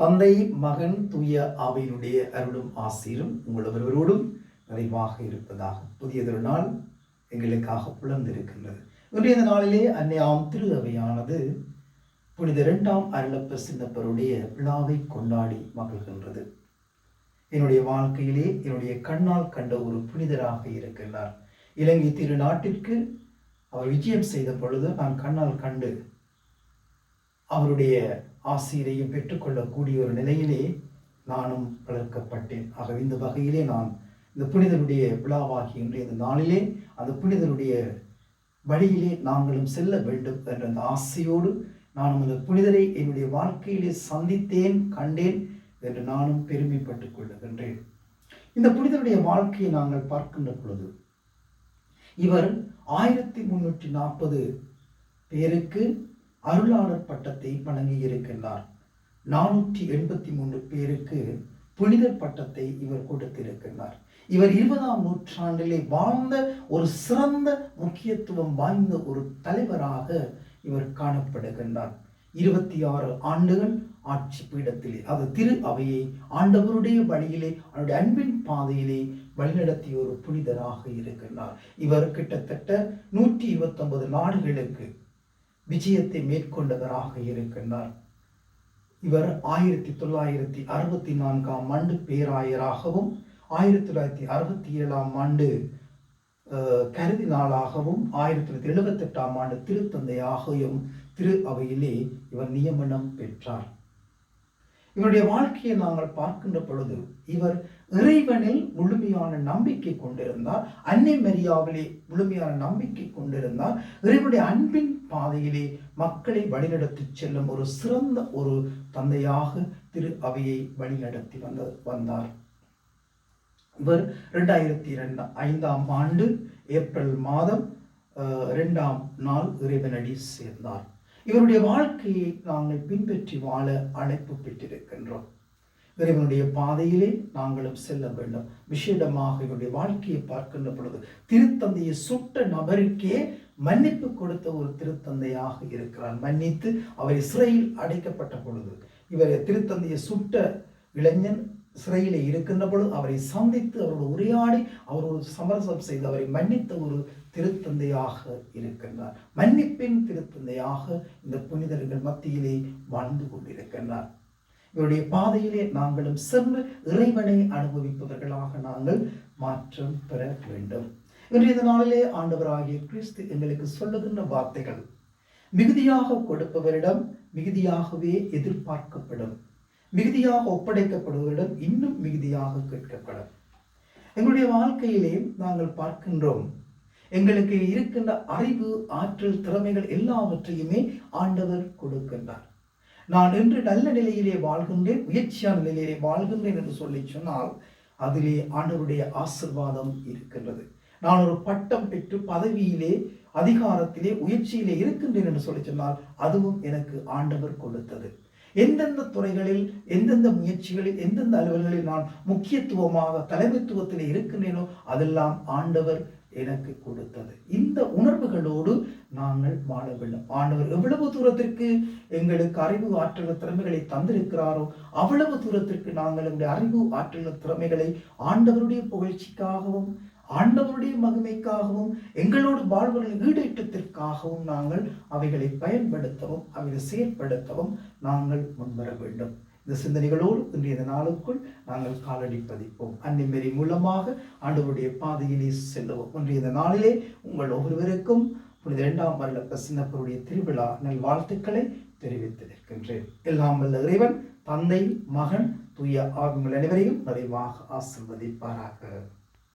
தந்தை மகன் தூய அவையினுடைய அருளும் ஆசீரும் உங்கள் ஒருவரோடும் நிறைவாக இருப்பதாக புதியதொரு நாள் எங்களுக்காக புலர்ந்திருக்கின்றது இன்றைய நாளிலே அன்னையாம் திரு அவையானது புனித இரண்டாம் அருளப்ப சின்னப்பருடைய விழாவை கொண்டாடி மகிழ்கின்றது. என்னுடைய வாழ்க்கையிலே என்னுடைய கண்ணால் கண்ட ஒரு புனிதராக இருக்கின்றார். இலங்கை திரு நாட்டிற்கு அவர் விஜயம் செய்த பொழுது நான் கண்ணால் கண்டு அவருடைய ஆசிரியையும் பெற்றுக்கொள்ளக்கூடிய ஒரு நிலையிலே நானும் வளர்க்கப்பட்டேன். ஆகவே இந்த வகையிலே நான் இந்த புனிதருடைய விழாவாகின்ற இந்த நாளிலே அந்த புனிதருடைய வழியிலே நாங்களும் செல்ல வேண்டும் என்ற அந்த ஆசையோடு நானும் அந்த புனிதரை என்னுடைய வாழ்க்கையிலே சந்தித்தேன் கண்டேன் என்று நானும் பெருமைப்பட்டுக் கொள்ளுகின்றேன். இந்த புனிதருடைய வாழ்க்கையை நாங்கள் பார்க்கின்ற பொழுது இவர் ஆயிரத்தி முன்னூற்றி நாற்பது பேருக்கு அருளாளர் பட்டத்தை வழங்கி இருக்கின்றார். நானூற்றி எண்பத்தி மூன்று பேருக்கு புனிதர் பட்டத்தை இவர் கொடுத்திருக்கின்றார். இவர் இருபதாம் நூற்றாண்டிலே வாழ்ந்த ஒரு சிறந்த முக்கியத்துவம் வாய்ந்த ஒரு தலைவராக இவர் காணப்படுகின்றார். இருபத்தி ஆறு ஆண்டுகள் ஆட்சி பீடத்திலே அது திரு அவையை ஆண்டவருடைய வழியிலே அவருடைய அன்பின் பாதையிலே வழிநடத்திய ஒரு புனிதராக இருக்கின்றார். இவர் கிட்டத்தட்ட நூற்றி இருபத்தொன்பது நாடுகளுக்கு விஜயத்தை மேற்கொண்டவராக இருக்கின்றார். இவர் ஆயிரத்தி தொள்ளாயிரத்தி அறுபத்தி நான்காம் ஆண்டு பேராயராகவும் ஆயிரத்தி தொள்ளாயிரத்தி அறுபத்தி ஏழாம் ஆண்டு கருதி நாளாகவும் ஆயிரத்தி தொள்ளாயிரத்தி எழுபத்தெட்டாம் ஆண்டு திருத்தந்தையாகவும் திரு அவையிலே இவர் நியமனம் பெற்றார். இவருடைய வாழ்க்கையை நாங்கள் பார்க்கின்ற பொழுது இவர் இறைவனில் முழுமையான நம்பிக்கை கொண்டிருந்தார். அன்னை மரியாவிலே முழுமையான நம்பிக்கை கொண்டிருந்தார். இறைவனுடைய அன்பின் பாதையிலே மக்களை வழிநடத்தி செல்லும் ஒரு சிறந்த ஒரு தந்தையாக திரு அவையை வழிநடத்தி வந்த வந்தார். இவர் ரெண்டாயிரத்தி இரண்டு ஐந்தாம் ஆண்டு ஏப்ரல் மாதம் இரண்டாம் நாள் இறைவனடி சேர்ந்தார். இவருடைய வாழ்க்கையை நாங்கள் பின்பற்றி வாழ அழைப்பு பெற்றிருக்கின்றோம். இறைவனுடைய பாதையிலே நாங்களும் செல்ல வேண்டும். விஷேடமாக இவருடைய வாழ்க்கையை பார்க்கின்ற பொழுது திருத்தந்தையை சுட்ட நபருக்கே மன்னிப்பு கொடுத்த ஒரு திருத்தந்தையாக இருக்கிறார் மன்னித்து அவர் சிறையில் அடைக்கப்பட்ட பொழுது இவர் திருத்தந்தையை சுட்ட இளைஞன் சிறையில் இருக்கின்ற பொழுது அவரை சந்தித்து அவரோடு உரையாடி அவரோடு சமரசம் செய்து அவரை மன்னித்த ஒரு திருத்தந்தையாக இருக்கின்றார். மன்னிப்பின் திருத்தந்தையாக இந்த புனிதர்கள் மத்தியிலே வாழ்ந்து கொண்டிருக்கின்றார். இவருடைய பாதையிலே நாங்களும் சென்று இறைவனை அனுபவிப்பவர்களாக நாங்கள் மாற்றம் பெற வேண்டும். இன்றைய நாளிலே ஆண்டவராகிய கிறிஸ்து எங்களுக்கு சொல்லுகின்ற வார்த்தைகள் மிகுதியாக கொடுப்பவரிடம் மிகுதியாகவே எதிர்பார்க்கப்படும். மிகுதியாக ஒப்படைக்கப்படுவதிடம் இன்னும் மிகுதியாக கேட்கப்படும். எங்களுடைய வாழ்க்கையிலே நாங்கள் பார்க்கின்றோம் எங்களுக்கு இருக்கின்ற அறிவு ஆற்றல் திறமைகள் எல்லாவற்றையுமே ஆண்டவர் கொடுக்கின்றார். நான் இன்று நல்ல நிலையிலே வாழ்கின்றேன் முயற்சியான நிலையிலே வாழ்கின்றேன் என்று சொல்லி சொன்னால் அதிலே ஆண்டவருடைய ஆசிர்வாதம் இருக்கின்றது. நான் ஒரு பட்டம் பெற்று பதவியிலே அதிகாரத்திலே உயர்ச்சியிலே இருக்கின்றேன் என்று சொல்லி சொன்னால் அதுவும் எனக்கு ஆண்டவர் கொடுத்தது. எந்தெந்த துறைகளில் எந்தெந்த முயற்சிகளில் எந்தெந்த அலுவல்களில் நான் முக்கியத்துவமாக தலைமைத்துவத்தில் இருக்கின்றேனோ அதெல்லாம் ஆண்டவர் எனக்கு கொடுத்தது. இந்த உணர்வுகளோடு நாங்கள் வாழ வேண்டும். ஆண்டவர் எவ்வளவு தூரத்திற்கு எங்களுக்கு அறிவு ஆற்றல் திறமைகளை தந்திருக்கிறாரோ அவ்வளவு தூரத்திற்கு நாங்கள் எங்களுடைய அறிவு ஆற்றல் திறமைகளை ஆண்டவருடைய புகழ்ச்சிக்காகவும் ஆண்டவருடைய மகிமைக்காகவும் எங்களோடு வாழ்வர்களின் ஈடேற்றத்திற்காகவும் நாங்கள் அவைகளை பயன்படுத்தவும் அவைகளை செயற்படுத்தவும் நாங்கள் முன்வர வேண்டும். இந்த சிந்தனைகளோடு இன்றைய நாளுக்குள் நாங்கள் காலடி பதிப்போம். அன்னிமேரி மூலமாக ஆண்டவருடைய பாதையிலே செல்லுவோம். இன்றைய நாளிலே உங்கள் ஒவ்வொருவருக்கும் புனித இரண்டாம் வருட சின்னப்பருடைய திருவிழா நல் வாழ்த்துக்களை தெரிவித்திருக்கின்றேன் எல்லாம் வல்ல இறைவன் தந்தை மகன் தூய ஆகுங்கள் அனைவரையும் நிறைவாக ஆசிர்வதிப்பாராக.